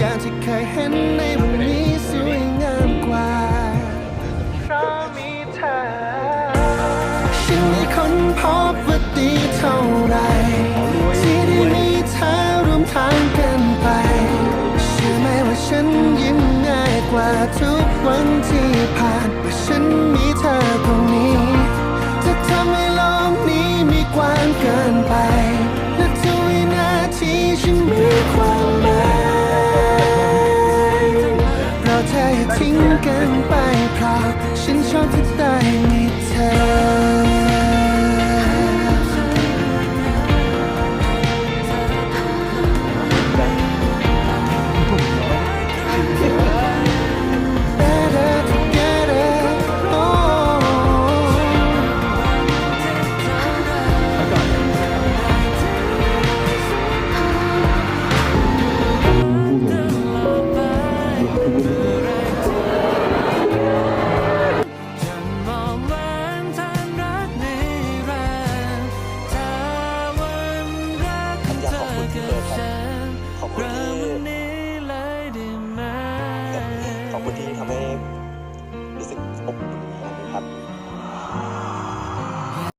อย่างที่เคยเห็นในวันนี้สวยงามกว่าเพราะมีเธอฉันได้ค้นพบว่าดีเท่าไรที่ได้มีเธอร่วมทางกันไปเชื่อไหมว่าฉันยิ้มง่ายกว่าทุกวันที่ผ่านว่าฉันมีเธอตรงนี้จะทำให้โลกนี้มีกว้างเกินไป ทิ้งกันไปเพราะฉันชอบที่ได้มี รู้สึกอบอุ่นขนาดนี้ครับ